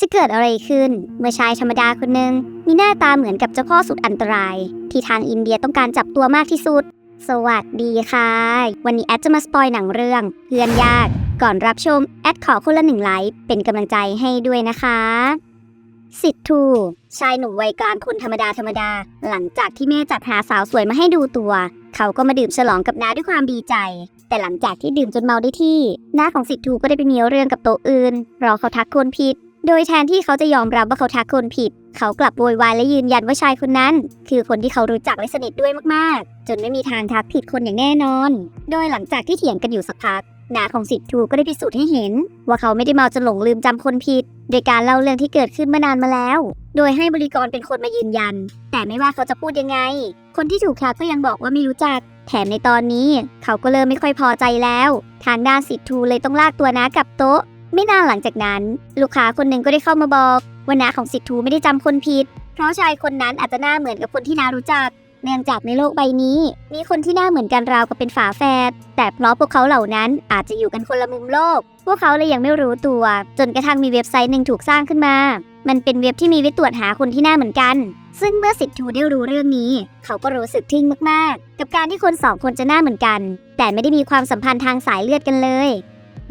จะเกิดอะไรขึ้น เมื่อชายธรรมดาคนหนึ่งมีหน้าตาเหมือนกับเจ้าพ่อสุดอันตราย ที่ทางอินเดียต้องการจับตัวมากที่สุด สวัสดีค่ะ วันนี้แอดจะมาสปอยหนังเรื่อง เพื่อนยาก ก่อนรับชม แอดขอคนละหนึ่งไลค์เป็นกำลังใจให้ด้วยนะคะสิทธูชายหนุ่มวัยกลางคนธรรมดาธรรมดา หลังจากที่แม่จัดหาสาวสวยมาให้ดูตัว เขาก็มาดื่มฉลองกับน้าด้วยความดีใจ แต่หลังจากที่ดื่มจนเมาได้ที่น้าของสิทธูก็ได้ไปมีเรื่องกับโต๊ะอื่นราะเขาทักคนผิด โดยแทนที่เขาจะยอมรับว่าเขาทักคนผิด เขากลับโวยวายและยืนยันว่าชายคนนั้น คือคนที่เขารู้จักและสนิทด้วยมากๆ จนไม่มีทางทักผิดคนอย่างแน่นอน โดยหลังจากที่เถียงกันอยู่สักพักน้าของสิทธูก็ได้พิสูจน์ให้เห็น ว่าเขาไม่ได้เมาจนหลงลืมจำคนผิด โดยการเล่าเรื่องที่เกิดขึ้นมื่อนานมาแล้ว โดยให้บริกรเป็นคนมายืนยัน แต่ไม่ว่าเขาจะพูดยังไง คนที่ถูกทักก็ยังบอกว่าไม่รู้จัก แถมในตอนนี้ เขาก็เริ่มไม่ค่อยพอใจแล้ว ทางด้านสิทธูเลยต้องลากตัวน้ากลับโต๊ะ ไม่นานหลังจากนั้น ลูกค้าคนหนึ่งก็ได้เข้ามาบอกว่าน้าของสิทธูไม่ได้จำคนผิด เพราะชายคนนั้นอาจจะหน้าเหมือนกับคนที่น้ารู้จัก เนื่องจากในโลกใบนี้ มีคนที่หน้าเหมือนกันราวกับเป็นฝาแฝดแต่เพราะพวกเขาเหล่านั้นอาจจะอยู่กันคนละมุมโลก พวกเขาเลยยังไม่รู้ตัว จนกระทั่งมีเว็บไซต์หนึ่งถูกสร้างขึ้นมา มันเป็นเว็บที่มีไว้ตรวจหาคนที่หน้าเหมือนกัน ซึ่งเมื่อสิทธูได้รู้เรื่องนี้ เขาก็รู้สึกทึ่งมากๆ กับการที่คนสองคนจะหน้าเหมือนกัน แต่ไม่ได้มีความสัมพันธ์ทางสายเลือดกันเลย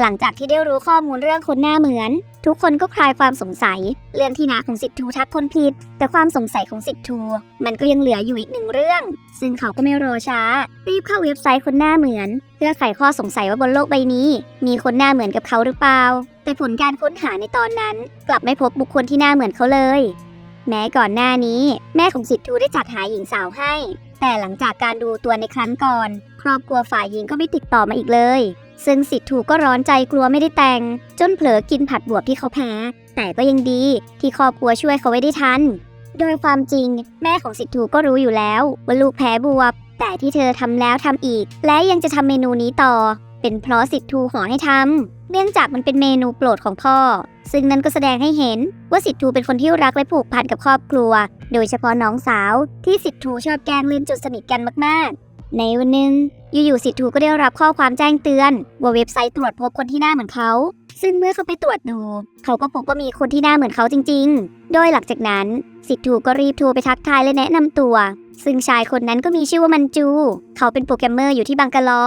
หลังจากที่ได้รู้ข้อมูลเรื่องคนหน้าเหมือน ทุกคนก็คลายความสงสัย เรื่องที่นาของสิทธูทักคนผิด แต่ความสงสัยของสิทธูมันก็ยังเหลืออยู่อีกหนึ่งเรื่อง ซึ่งเขาก็ไม่รอช้า รีบเข้าเว็บไซต์คนหน้าเหมือน เพื่อไขข้อสงสัยว่าบนโลกใบนี้ มีคนหน้าเหมือนกับเขาหรือเปล่า แต่ผลการค้นหาในตอนนั้น กลับไม่พบบุคคลที่หน้าเหมือนเขาเลย แม้ก่อนหน้านี้ แม่ของสิทธูได้จัดหาหญิงสาวให้ แต่หลังจากการดูตัวในครั้งก่อน ครอบครัวฝ่ายหญิงก็ไม่ติดต่อมาอีกเลย ซึ่งสิทธูก็ร้อนใจกลัวไม่ได้แต่ง จนเผลอกินผัดบวบที่เขาแพ้ แต่ก็ยังดีที่ครอบครัวช่วยเขาไว้ได้ทัน โดยความจริง แม่ของสิทธูก็รู้อยู่แล้วว่าลูกแพ้บวบ แต่ที่เธอทำแล้วทำอีก และยังจะทำเมนูนี้ต่อ เป็นเพราะสิทธูขอให้ทำเนื่องจากมันเป็นเมนูโปรดของพ่อ ซึ่งนั่นก็แสดงให้เห็นว่าสิทธูเป็นคนที่รักและผูกพันกับครอบครัว โดยเฉพาะน้องสาว ที่สิทธูชอบแกล้งเล่นจนสนิทกันมากๆ ในวันหนึ่งอยู่ๆสิทธูก็ได้รับข้อความแจ้งเตือน ว่าเว็บไซต์ตรวจพบคนที่หน้าเหมือนเขา ซึ่งเมื่อเขาไปตรวจดู เขาก็พบว่ามีคนที่หน้าเหมือนเขาจริง ๆ โดยหลังจากนั้น สิทธูก็รีบโทรไปทักทายและแนะนำตัว ซึ่งชายคนนั้นก็มีชื่อว่ามันจู เขาเป็นโปรแกรมเมอร์อยู่ที่บังกาลอ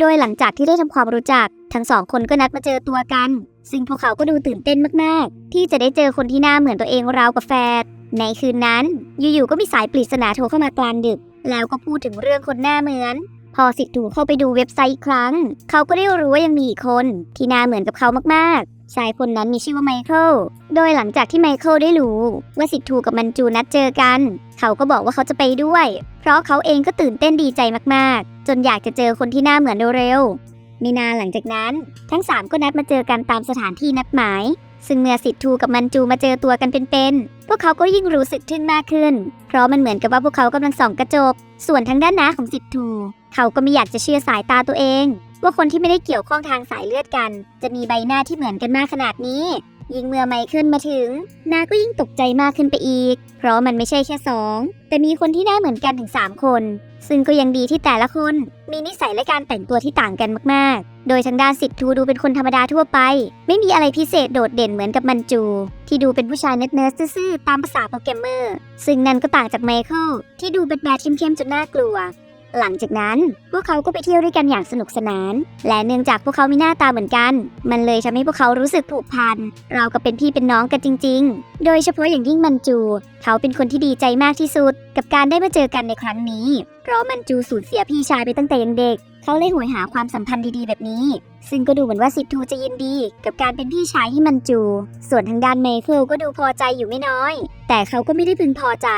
โดยหลังจากที่ได้ทำความรู้จัก ทั้งสองคนก็นัดมาเจอตัวกัน ซึ่งพวกเขาก็ดูตื่นเต้นมากๆ ที่จะได้เจอคนที่หน้าเหมือนตัวเองราวกับแฟดในคืนนั้น อยู่ๆก็มีสายปริศนาโทรเข้ามากลางดึก แล้วก็พูดถึงเรื่องคนหน้าเหมือน พอสิทธูเข้าไปดูเว็บไซต์อีกครั้ง เขาก็ได้รู้ว่ายังมีอีกคน ที่หน้าเหมือนกับเขามากๆ ชายคนนั้นมีชื่อว่าไมเคิล โดยหลังจากที่ไมเคิลได้รู้ ว่าสิทธูกับมันจูนัดเจอกัน เขาก็บอกว่าเขาจะไปด้วย เพราะเขาเองก็ตื่นเต้นดีใจมากๆ จนอยากจะเจอคนที่หน้าเหมือนเร็วๆไม่นานหลังจากนั้น ทั้งสามก็นัดมาเจอกันตามสถานที่นัดหมาย ซึ่งเมื่อสิทธูกับมันจูมาเจอตัวกันเป็นๆ พวกเขาก็ยิ่งรู้สึกทึ่งมากขึ้น เพราะมันเหมือนกับว่าพวกเขากำลังส่องกระจก ส่วนทางด้านหน้าของสิทธูเขาก็ไม่อยากจะเชื่อสายตาตัวเอง ว่าคนที่ไม่ได้เกี่ยวข้องทางสายเลือดกัน จะมีใบหน้าที่เหมือนกันมากขนาดนี้ ยิ่งเมื่อไมเคิลมาถึง นาก็ยิ่งตกใจมากขึ้นไปอีก เพราะมันไม่ใช่แค่สองแต่มีคนที่หน้าเหมือนกันถึง 3 คน ซึ่งก็ยังดีที่แต่ละคน มีนิสัยและการแต่งตัวที่ต่างกันมากๆ โดยทางด้านสิทธูดูเป็นคนธรรมดาทั่วไป ไม่มีอะไรพิเศษโดดเด่นเหมือนกับมันจู ที่ดูเป็นผู้ชายเนิร์ดๆซื่อๆตามภาษาโปรแกรมเมอร์ ซึ่งนั่นก็ต่างจากไมเคิลที่ดูเป็นแบดเข้มๆจนน่ากลัว หลังจากนั้น พวกเขาก็ไปเที่ยวด้วยกันอย่างสนุกสนาน และเนื่องจากพวกเขามีหน้าตาเหมือนกัน มันเลยทำให้พวกเขารู้สึกผูกพันเรากับเป็นพี่เป็นน้องกันจริง ๆ โดยเฉพาะอย่างยิ่งมันจูเขาเป็นคนที่ดีใจมากที่สุด กับการได้มาเจอกันในครั้งนี้ เพราะมันจูสูญเสียพี่ชายไปตั้งแต่ยังเด็ก เขาเลยหวยหาความสัมพันธ์ดีๆ แบบนี้ ซึ่งก็ดูเหมือนว่าสิทธูจะยินดี กับการเป็นพี่ชายให้มันจู ส่วนทางด้านเมเคิลก็ดูพอใจอยู่ไม่น้อย แต่เขาก็ไม่ได้พึงพอใจ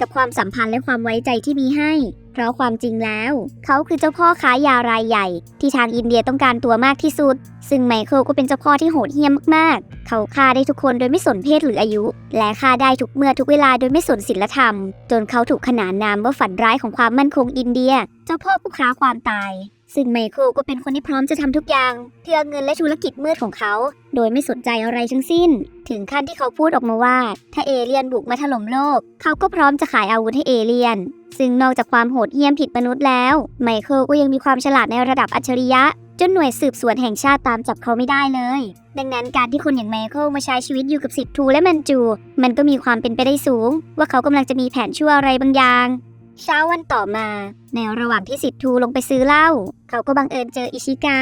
กับความสัมพันธ์และความไว้ใจที่มีให้ เพราะความจริงแล้ว เขาคือเจ้าพ่อค้ายารายใหญ่ ที่ทางอินเดียต้องการตัวมากที่สุด ซึ่งไมเคิลก็เป็นเจ้าพ่อที่โหดเหี้ยมมากๆ เขาฆ่าได้ทุกคนโดยไม่สนเพศหรืออายุ และฆ่าได้ทุกเมื่อทุกเวลาโดยไม่สนศีลธรรม จนเขาถูกขนานนามว่าฝันร้ายของความมั่นคงอินเดีย เจ้าพ่อผู้ค้าความตาย ซึ่งไมเคิลก็เป็นคนที่พร้อมจะทำทุกอย่างเพื่อเงินและธุรกิจมืดของเขา โดยไม่สนใจอะไรทั้งสิ้น ถึงขั้นที่เขาพูดออกมาว่า ถ้าเอเลี่ยนบุกมาถล่มโลก เขาก็พร้อมจะขายอาวุธให้เอเลี่ยน ซึ่งนอกจากความโหดเหี้ยมผิดมนุษย์แล้ว ไมเคิลก็ยังมีความฉลาดในระดับอัจฉริยะ จนหน่วยสืบสวนแห่งชาติตามจับเขาไม่ได้เลย ดังนั้นการที่คนอย่างไมเคิลมาใช้ชีวิตอยู่กับสิทธิ์ทูและแมนจู มันก็มีความเป็นไปได้สูง ว่าเขากำลังจะมีแผนชั่วอะไรบางอย่าง เช้าวันต่อมา ในระหว่างที่สิทธิ์ทูลงไปซื้อเหล้าเขาก็บังเอิญเจออิชิกา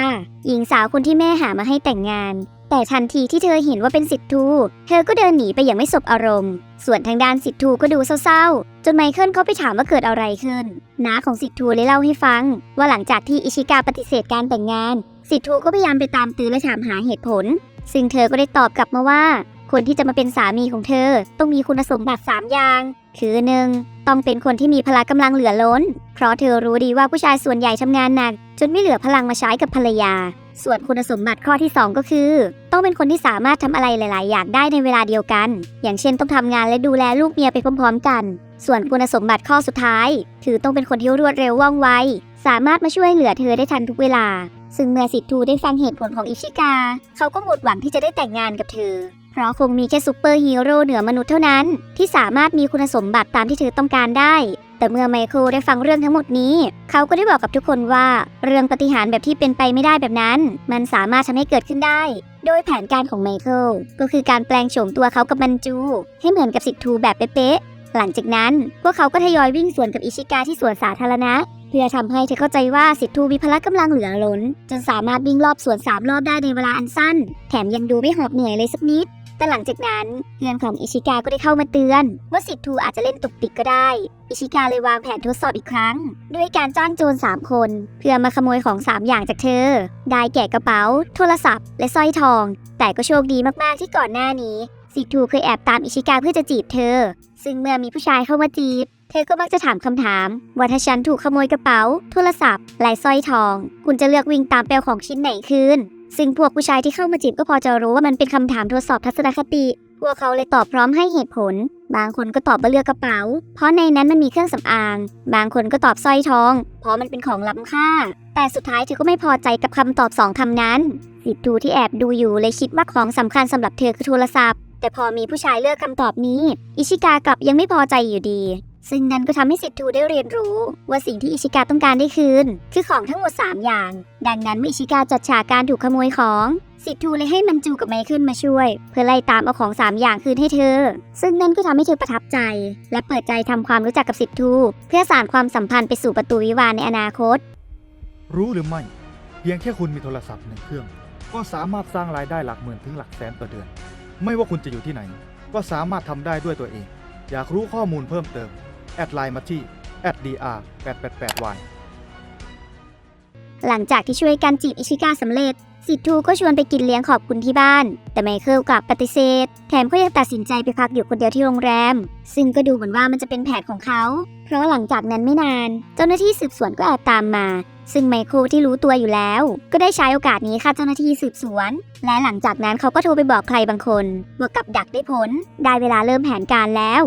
หญิงสาวคนที่แม่หามาให้แต่งงาน แต่ทันทีที่เธอเห็นว่าเป็นสิทธูเธอก็เดินหนีไปอย่างไม่สบอารมณ์ ส่วนทางด้านสิทธูก็ดูเศร้าๆ จนไมเคิลเขาไปถามว่าเกิดอะไรขึ้น น้าของสิทธูเลยเล่าให้ฟัง ว่าหลังจากที่อิชิกาปฏิเสธการแต่งงาน สิทธูก็พยายามไปตามตื้อและถามหาเหตุผล ซึ่งเธอก็ได้ตอบกลับมาว่า คนที่จะมาเป็นสามีของเธอ ต้องมีคุณสมบัติ 3 อย่าง คือหนึ่งต้องเป็นคนที่มีพละกำลังเหลือล้น เพราะเธอรู้ดีว่าผู้ชายส่วนใหญ่ทำงานหนัก จนไม่เหลือพลังมาใช้กับภรรยา ส่วนคุณสมบัติข้อที่ 2 ก็คือ ต้องเป็นคนที่สามารถทำอะไรหลาย ๆ อย่างได้ในเวลาเดียวกัน อย่างเช่นต้องทำงานและดูแลลูกเมียไปพร้อม ๆ กัน ส่วนคุณสมบัติข้อสุดท้ายคือต้องเป็นคนที่รวดเร็วว่องไวสามารถมาช่วยเหลือเธอได้ทันทุกเวลา ซึ่งเมื่อสิทธูได้ฟังเหตุผลของอิชิกา เขาก็หมดหวังที่จะได้แต่งงานกับเธอ ราะคงมีแค่ซูเปอร์ฮีโร่เหนือมนุษย์เท่านั้น ที่สามารถมีคุณสมบัติตามที่เธอต้องการได้ แต่เมื่อไมเคิลได้ฟังเรื่องทั้งหมดนี้ เขาก็ได้บอกกับทุกคนว่า เรื่องปฏิหารแบบที่เป็นไปไม่ได้แบบนั้น มันสามารถทำให้เกิดขึ้นได้ โดยแผนการของไมเคิลก็คือการแปลงโฉมตัวเขากับมันจู ให้เหมือนกับสิทธูแบบเป๊ะๆหลังจากนั้นพวกเขาก็ทยอยวิ่งสวนกับอิชิกาที่สวนสาธารณะเพื่อทำให้เธอเข้าใจว่าสิทธูมีพละกำลังเหลือล้น จนสามารถวิ่งรอบสวนสามรอบได้ในเวลาอันสั้น แถมยังดูไม่หอบเหนื่อยเลยสักนิด แต่หลังจากนั้นเพื่อนของอิชิกาก็ได้เข้ามาเตือนว่าสิทธิ์ทูอาจจะเล่นตุกติกก็ได้ อิชิกาเลยวางแผนทดสอบอีกครั้ง ด้วยการจ้างโจร3 คน เพื่อมาขโมยของ 3 อย่างจากเธอ ได้แก่กระเป๋า โทรศัพท์ และสร้อยทอง แต่ก็โชคดีมากๆที่ก่อนหน้านี้สิทธิ์ทูเคยแอบตามอิชิกาเพื่อจะจีบเธอ ซึ่งเมื่อมีผู้ชายเข้ามาจีบเธอก็มักจะถามคำถาม ว่าถ้าฉันถูกขโมยกระเป๋า โทรศัพท์และสร้อยทอง คุณจะเลือกวิ่งตามเปลวของชิ้นไหนคืน ซึ่งพวกผู้ชายที่เข้ามาจีบก็พอจะรู้ว่ามันเป็นคำถามทดสอบทัศนคติ พวกเขาเลยตอบพร้อมให้เหตุผล บางคนก็ตอบว่าเลือกกระเป๋า เพราะในนั้นมันมีเครื่องสำอาง บางคนก็ตอบสร้อยทอง เพราะมันเป็นของล้ำค่า แต่สุดท้ายเธอก็ไม่พอใจกับคำตอบสองคำนั้นสิทธูที่แอบดูอยู่เลยคิดว่าของสำคัญสำหรับเธอคือโทรศัพท์ แต่พอมีผู้ชายเลือกคำตอบนี้ อิชิกากลับยังไม่พอใจอยู่ดี ซึ่งนั่นก็ทำให้สิทธิ์ทูได้เรียนรู้ ว่าสิ่งที่อิชิกาต้องการได้คืน คือของทั้งหมด 3 อย่าง ดังนั้นเมื่ออิชิกาจัดฉากการถูกขโมยของสิทธิ์ทูเลยให้มันจูกับไมเคิลมาช่วย เพื่อไล่ตามเอาของ 3 อย่างคืนให้เธอ ซึ่งนั่นก็ทำให้เธอประทับใจ และเปิดใจทำความรู้จักกับสิทธิ์ทูเพื่อสานความสัมพันธ์ไปสู่ประตูวิวาในอนาคต รู้หรือไม่เพียงแค่คุณมีโทรศัพท์หนึ่งเครื่อง ก็สามารถสร้างรายได้หลักหมื่นถึงหลักแสนต่อเดือน ไม่ว่าคุณจะอยู่ที่ไหน ก็สามารถทำได้ด้วยตัวเอง อยากรู้ข้อมูลเพิ่มเติม แอดไลน์มาที่ @dr 888 y หลังจากที่ช่วยกันจีบอิชิกาสำเร็จ สิทธูก็ชวนไปกินเลี้ยงขอบคุณที่บ้าน แต่ไมเคิลกลับปฏิเสธ แถมก็ยังตัดสินใจไปพักอยู่คนเดียวที่โรงแรม ซึ่งก็ดูเหมือนว่ามันจะเป็นแผนของเขา เพราะหลังจากนั้นไม่นาน เจ้าหน้าที่สืบสวนก็แอบตามมา ซึ่งไมเคิลที่รู้ตัวอยู่แล้ว ก็ได้ใช้โอกาสนี้ฆ่าเจ้าหน้าที่สืบสวน และหลังจากนั้นเขาก็โทรไปบอกใครบางคนว่ากับดักได้ผล ได้เวลาเริ่มแผนการแล้ว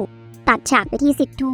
ตัดฉากไปที่สิทธู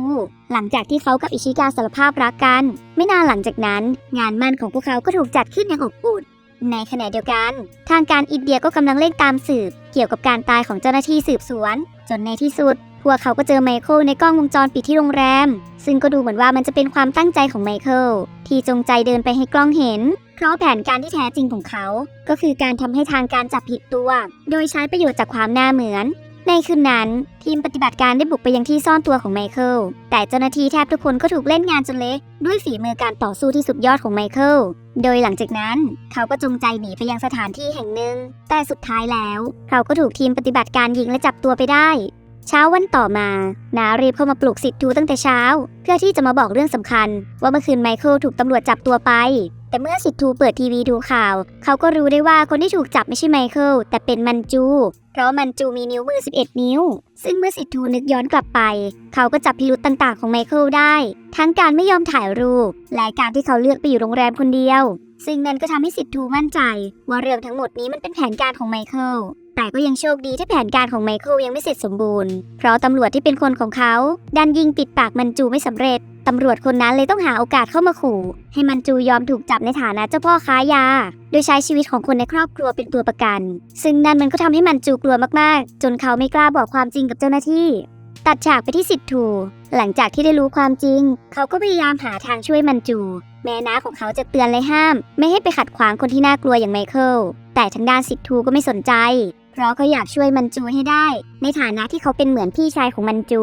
หลังจากที่เขากับอิชิกาสารภาพรักกัน ไม่นานหลังจากนั้น งานมั่นของพวกเขาก็ถูกจัดขึ้นอย่างอบอุ่นในขณะเดียวกัน ทางการอินเดียก็กำลังเร่งตามสืบ เกี่ยวกับการตายของเจ้าหน้าที่สืบสวน จนในที่สุด พวกเขาก็เจอไมเคิลในกล้องวงจรปิดที่โรงแรม ซึ่งก็ดูเหมือนว่ามันจะเป็นความตั้งใจของไมเคิลที่จงใจเดินไปให้กล้องเห็น เพราะแผนการที่แท้จริงของเขา ก็คือการทำให้ทางการจับผิดตัว โดยใช้ประโยชน์จากความหน่าเหมือน ในคืนนั้น ทีมปฏิบัติการได้บุกไปยังที่ซ่อนตัวของไมเคิล แต่เจ้าหน้าที่แทบทุกคนก็ถูกเล่นงานจนเละด้วยฝีมือการต่อสู้ที่สุดยอดของไมเคิล โดยหลังจากนั้น เขาก็จงใจหนีไปยังสถานที่แห่งหนึ่ง แต่สุดท้ายแล้ว เขาก็ถูกทีมปฏิบัติการยิงและจับตัวไปได้เช้าวันต่อมา นารีบเข้ามาปลุกสิทธิ์ทูตั้งแต่เช้า เพื่อที่จะมาบอกเรื่องสำคัญ ว่าเมื่อคืนไมเคิลถูกตำรวจจับตัวไป แต่เมื่อสิทธิ์ทูเปิดทีวีดูข่าว เขาก็รู้ได้ว่าคนที่ถูกจับไม่ใช่ไมเคิลแต่เป็นมันจู ราะมันจูมีนิ้วมือ 11 นิ้ว ซึ่งเมื่อสิทธูนึกย้อนกลับไป เขาก็จับพิรุธต่างๆ ของไมเคิลได้ ทั้งการไม่ยอมถ่ายรูป และการที่เขาเลือกไปอยู่โรงแรมคนเดียว ซึ่งนั่นก็ทำให้สิทธูมั่นใจ ว่าเรื่องทั้งหมดนี้มันเป็นแผนการของไมเคิล แต่ก็ยังโชคดีที่แผนการของไมเคิลยังไม่เสร็จสมบูรณ์ เพราะตำรวจที่เป็นคนของเขา ดันยิงปิดปากมันจูไม่สำเร็จ ตำรวจคนนั้นเลยต้องหาโอกาสเข้ามาขู่ ให้มันจูยอมถูกจับในฐานะเจ้าพ่อค้ายา โดยใช้ชีวิตของคนในครอบครัวเป็นตัวประกัน ซึ่งนั่นมันก็ทำให้มันจูกลัวมากๆ จนเขาไม่กล้าบอกความจริงกับเจ้าหน้าที่ ตัดฉากไปที่สิทธิ์ทูหลังจากที่ได้รู้ความจริง เขาก็พยายามหาทางช่วยมันจู แม้น้าของเขาจะเตือนและห้าม ไม่ให้ไปขัดขวางคนที่น่ากลัวอย่างไมเคิลแต่ทางด้านสิทธูก็ไม่สนใจ เพราะเขาอยากช่วยมันจูให้ได้ ในฐานะที่เขาเป็นเหมือนพี่ชายของมันจู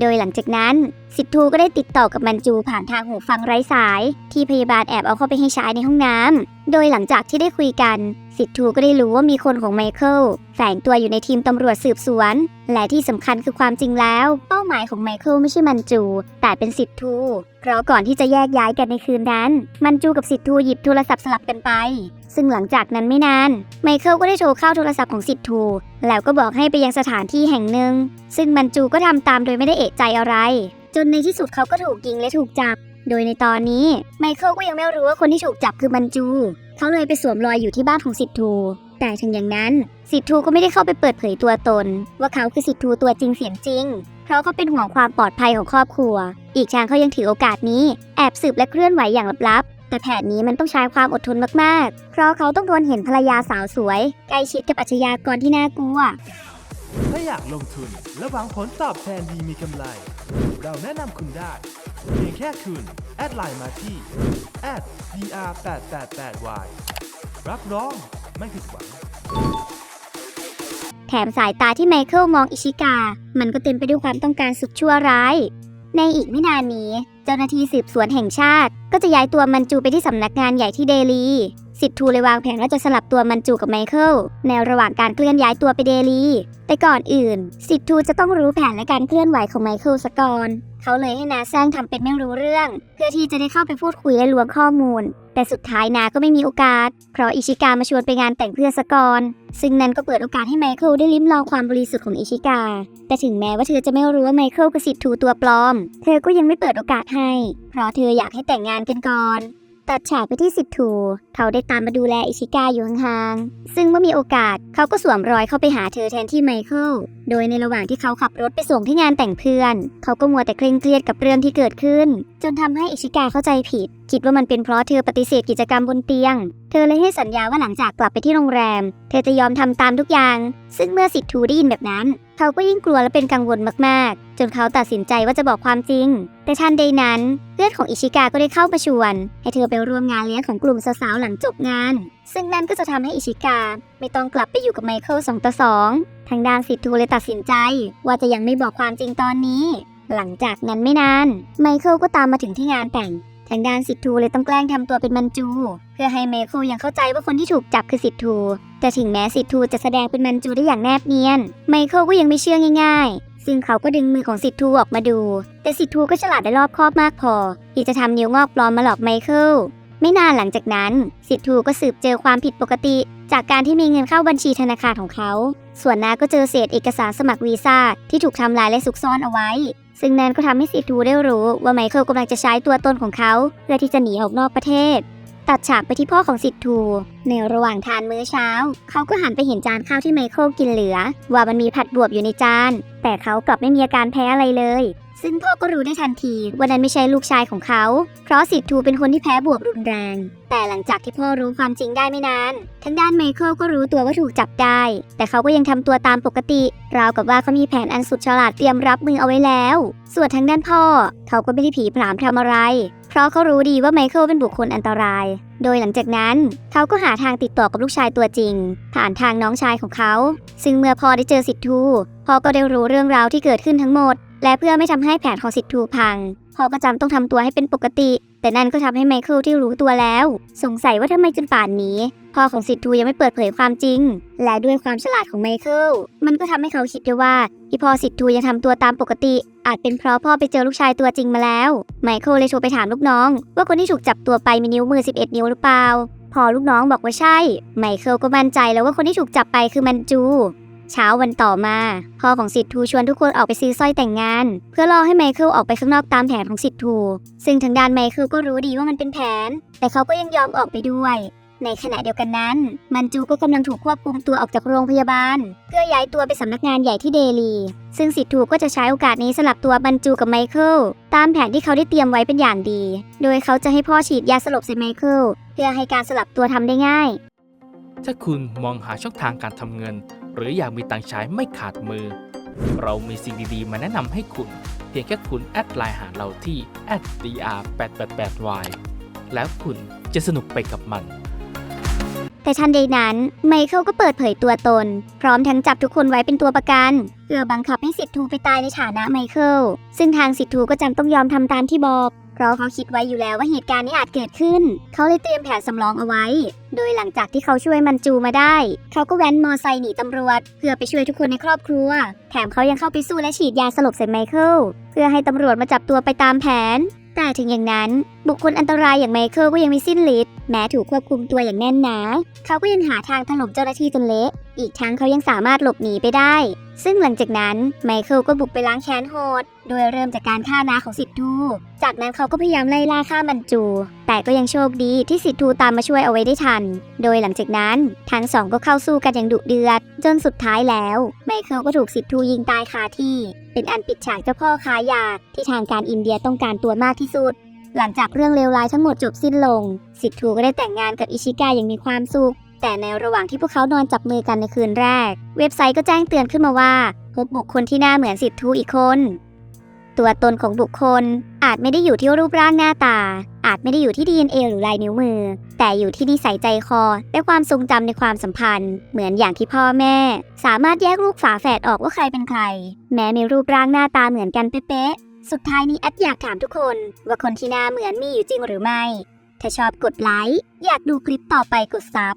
โดยหลังจากนั้น สิทธูก็ได้ติดต่อกับมันจูผ่านทางหูฟังไร้สาย ที่พยาบาลแอบเอาเข้าไปให้ใช้ในห้องน้ำโดยหลังจากที่ได้คุยกัน สิทธูก็ได้รู้ว่ามีคนของไมเคิลแฝงตัวอยู่ในทีมตำรวจสืบสวน และที่สำคัญคือความจริงแล้ว เป้าหมายของไมเคิลไม่ใช่มันจู แต่เป็นสิทธูเพราะก่อนที่จะแยกย้ายกันในคืนนั้น มันจูกับสิทธูหยิบโทรศัพท์สลับกันไป ซึ่งหลังจากนั้นไม่นาน ไมเคิลก็ได้โทรเข้าโทรศัพท์ของสิทธูแล้วก็บอกให้ไปยังสถานที่แห่งหนึ่ง ซึ่งมันจูก็ทำตามโดยไม่ได้เอะใจอะไร จนในที่สุดเขาก็ถูกยิงและถูกจับ โดยในตอนนี้ไมเคิลก็ยังไม่รู้ว่าคนที่ถูกจับคือมันจู เขาเลยไปสวมรอยอยู่ที่บ้านของสิทธู แต่ถึงอย่างนั้นสิทธูก็ไม่ได้เข้าไปเปิดเผยตัวตน ว่าเขาคือสิทธูตัวจริงเสียงจริง เพราะเขาเป็นห่วงความปลอดภัยของครอบครัว อีกทางเขายังถือโอกาสนี้แอบสืบและเคลื่อนไหวอย่างลับๆ แต่แผนนี้มันต้องใช้ความอดทนมากๆ เพราะเขาต้องทนเห็นภรรยาสาวสวยใกล้ชิดกับอาชญากรที่น่ากลัว ถ้าอยากลงทุนและหวังผลตอบแทนดีมีกำไร เราแนะนำคุณได้ เพียงแค่คุณ แอดไลน์มาที่ @dr888y รับรองไม่ผิดหวัง แถมสายตาที่ไมเคิลมองอิชิกา มันก็เต็มไปด้วยความต้องการสุดชั่วร้าย ในอีกไม่นานนี้ เจ้าหน้าที่สืบสวนแห่งชาติ ก็จะย้ายตัวมันจูไปที่สำนักงานใหญ่ที่เดลี สิทธูเลยวางแผนว่าจะสลับตัวมันจูกับไมเคิลในระหว่างการเคลื่อนย้ายตัวไปเดลี แต่ก่อนอื่น สิทธูจะต้องรู้แผนและการเคลื่อนไหวของไมเคิลสก่อน เขาเลยให้นาแซงทำเป็นไม่รู้เรื่อง เพื่อที่จะได้เข้าไปพูดคุยและลวงข้อมูล แต่สุดท้ายนาก็ไม่มีโอกาส เพราะอิชิกามาชวนไปงานแต่งเพื่อนสกอนซึ่งนั้นก็เปิดโอกาสให้ไมเคิลได้ลิ้มลองความบริสุทธิ์ของอิชิกา แต่ถึงแม้ว่าเธอจะไม่รู้ว่าไมเคิลคือสิทธิ์ทูตัวปลอม เธอก็ยังไม่เปิดโอกาสให้ เพราะเธออยากให้แต่งงานกันก่อน ตัดฉากไปที่สิทธูเขาได้ตามมาดูแลอิชิกาอยู่ห่างๆ ซึ่งเมื่อมีโอกาสเขาก็สวมรอยเข้าไปหาเธอแทนที่ไมเคิล โดยในระหว่างที่เขาขับรถไปส่งที่งานแต่งเพื่อน เขาก็มัวแต่เคร่งเครียดกับเรื่องที่เกิดขึ้น จนทำให้อิชิกาเข้าใจผิด คิดว่ามันเป็นเพราะเธอปฏิเสธกิจกรรมบนเตียง เธอเลยให้สัญญาว่าหลังจากกลับไปที่โรงแรม เธอจะยอมทำตามทุกอย่าง ซึ่งเมื่อสิทธูได้ยินแบบนั้น เขาก็ยิ่งกลัวและเป็นกังวลมากๆ จนเขาตัดสินใจว่าจะบอกความจริง แต่ทันใดนั้นเพื่อนของอิชิกาก็ได้เข้ามาชวน ให้เธอไปร่วมงานเลี้ยงของกลุ่มสาวๆหลังจบงาน ซึ่งนั่นก็จะทำให้อิชิกาไม่ต้องกลับไปอยู่กับไมเคิลสองต่อสองทางด้านสิทธูเลยตัดสินใจ ว่าจะยังไม่บอกความจริงตอนนี้ หลังจากนั้นไม่นาน ไมเคิลก็ตามมาถึงที่งานแต่ง ทางด้านสิทธูเลยต้องแกล้งทำตัวเป็นมันจู เพื่อให้ไมเคิลยังเข้าใจว่าคนที่ถูกจับคือสิทธูแต่ถึงแม้สิทธูจะแสดงเป็นมันจูได้อย่างแนบเนียน ไมเคิลก็ยังไม่เชื่อง่าย ๆ ซึ่งเขาก็ดึงมือของสิทธูออกมาดู แต่สิทธูก็ฉลาดและรอบคอบมากพอ ที่จะทำนิ้วงอกปลอมมาหลอกไมเคิลไม่นานหลังจากนั้น สิทธูก็สืบเจอความผิดปกติ จากการที่มีเงินเข้าบัญชีธนาคารของเขา ส่วนนาก็เจอเศษเอกสารสมัครวีซ่าที่ถูกทำลายและซุกซ่อนเอาไว้ ซึ่งแนนก็ทำให้สิทูได้รู้ว่าไมเคิลกำลังจะใช้ตัวตนของเขา เพื่อที่จะหนีออกนอกประเทศ ตัดฉากไปที่พ่อของสิทธูในระหว่างทานมื้อเช้า เขาก็หันไปเห็นจานข้าวที่ไมเคิลกินเหลือ ว่ามันมีผัดบวบอยู่ในจาน แต่เขากลับไม่มีอาการแพ้อะไรเลย ซึ่งพ่อก็รู้ได้ทันทีว่านั้นไม่ใช่ลูกชายของเขา เพราะสิทธูเป็นคนที่แพ้บวบรุนแรง แต่หลังจากที่พ่อรู้ความจริงได้ไม่นาน ทั้งด้านไมเคิลก็รู้ตัวว่าถูกจับได้ แต่เขาก็ยังทำตัวตามปกติ ราวกับว่าเขามีแผนอันสุดฉลาดเตรียมรับมือเอาไว้แล้ว ส่วนทางด้านพ่อ เขาก็ไม่ได้ผีผลามทำอะไร เพราะเขารู้ดีว่าไมเคิลเป็นบุคคลอันตราย โดยหลังจากนั้นเขาก็หาทางติดต่อกับลูกชายตัวจริง ผ่านทางน้องชายของเขา ซึ่งเมื่อพ่อได้เจอสิทธูพ่อก็ได้รู้เรื่องราวที่เกิดขึ้นทั้งหมด และเพื่อไม่ทำให้แผนของสิทธูพังพ่อก็จำต้องทำตัวให้เป็นปกติ แต่นั่นก็ทำให้ไมเคิลที่รู้ตัวแล้ว สงสัยว่าทำไมจนป่านนี้พ่อของสิทธูยังไม่เปิดเผยความจริง และด้วยความฉลาดของไมเคิลมันก็ทำให้เขาคิดได้ว่าที่พ่อสิทธูยังทำตัวตามปกติ อาจเป็นเพราะพ่อไปเจอลูกชายตัวจริงมาแล้ว ไมเคิลเลยโทรไปถามลูกน้อง ว่าคนที่ถูกจับตัวไปมีนิ้วมือ 11 นิ้วหรือเปล่าพอลูกน้องบอกว่าใช่ ไมเคิลก็มั่นใจแล้วว่าคนที่ถูกจับไปคือมันจู เช้าวันต่อมาพ่อของสิทธูชวนทุกคนออกไปซื้อสร้อยแต่งงาน เพื่อรอให้ไมเคิลออกไปข้างนอกตามแผนของสิทธูซึ่งทางด้านไมเคิลก็รู้ดีว่ามันเป็นแผน แต่เขาก็ยังยอมออกไปด้วย ในขณะเดียวกันนั้น มันจูก็กำลังถูกควบคุมตัวออกจากโรงพยาบาล เพื่อย้ายตัวไปสำนักงานใหญ่ที่เดลี ซึ่งสิทธูก็จะใช้โอกาสนี้สลับตัวบรรจูกับไมเคิลตามแผนที่เขาได้เตรียมไว้เป็นอย่างดี โดยเขาจะให้พ่อฉีดยาสลบใส่ไมเคิลเพื่อให้การสลับตัวทำได้ง่าย ถ้าคุณมองหาช่องทางการทำเงิน หรืออยากมีตังใช้ไม่ขาดมือ เรามีสิ่งดีๆ มาแนะนำให้คุณ เพียงแค่คุณแอดไลน์หาเราที่ @dr888y แล้วคุณจะสนุกไปกับมัน แต่ทันใดนั้นไมเคิลก็เปิดเผยตัวตน พร้อมทั้งจับทุกคนไว้เป็นตัวประกันเพื่อบังคับให้สิทธูไปตายในฐานะไมเคิลซึ่งทางสิทธูก็จำต้องยอมทำตามที่บอก เพราะเขาคิดไว้อยู่แล้วว่าเหตุการณ์นี้อาจเกิดขึ้น เขาเลยเตรียมแผนสำรองเอาไว้ โดยหลังจากที่เขาช่วยมันจูมาได้ เขาก็แว้นมอไซค์หนีตำรวจ เพื่อไปช่วยทุกคนในครอบครัว แถมเขายังเข้าไปสู้และฉีดยาสลบใส่ไมเคิลเพื่อให้ตำรวจมาจับตัวไปตามแผน แต่ถึงอย่างนั้น บุคคลอันตรายอย่างไมเคิลก็ยังไม่สิ้นฤทธิ์แม้ถูกควบคุมตัวอย่างแน่นหนา เขาก็ยังหาทางถล่มเจ้าหน้าที่จนเละ อีกทั้งเขายังสามารถหลบหนีไปได้ ซึ่งหลังจากนั้นไมเคิลก็บุกไปล้างแค้นโหด โดยเริ่มจากการฆ่าน้าของสิทธูจากนั้นเขาก็พยายามไล่ล่าฆ่ามันจู แต่ก็ยังโชคดีที่สิทธูตามมาช่วยเอาไว้ได้ทัน โดยหลังจากนั้นทั้งสองก็เข้าสู้กันอย่างดุเดือด จนสุดท้ายแล้ว ไมเคิลก็ถูกสิทธูยิงตายคาที่ เป็นอันปิดฉากเจ้าพ่อค้ายาที่ทางการอินเดียต้องการตัวมากที่สุดหลังจากเรื่องเลวร้ายทั้งหมดจบสิ้นลง สิทธูก็ได้แต่งงานกับอิชิกาอย่างมีความสุข แต่ในระหว่างที่พวกเขานอนจับมือกันในคืนแรก เว็บไซต์ก็แจ้งเตือนขึ้นมาว่าพบบุคคลที่หน้าเหมือนสิทธูอีกคน ตัวตนของบุคคลอาจไม่ได้อยู่ที่รูปร่างหน้าตา อาจไม่ได้อยู่ที่ DNA หรือลายนิ้วมือ แต่อยู่ที่นิสัยใจคอ และความทรงจำในความสัมพันธ์ เหมือนอย่างที่พ่อแม่ สามารถแยกลูกฝาแฝดออกว่าใครเป็นใคร แม้มีรูปร่างหน้าตาเหมือนกันเป๊ะๆสุดท้ายนี้แอดอยากถามทุกคน ว่าคนที่หน้าเหมือนมีอยู่จริงหรือไม่ ถ้าชอบกดไลค์อยากดูคลิปต่อไปกดซับ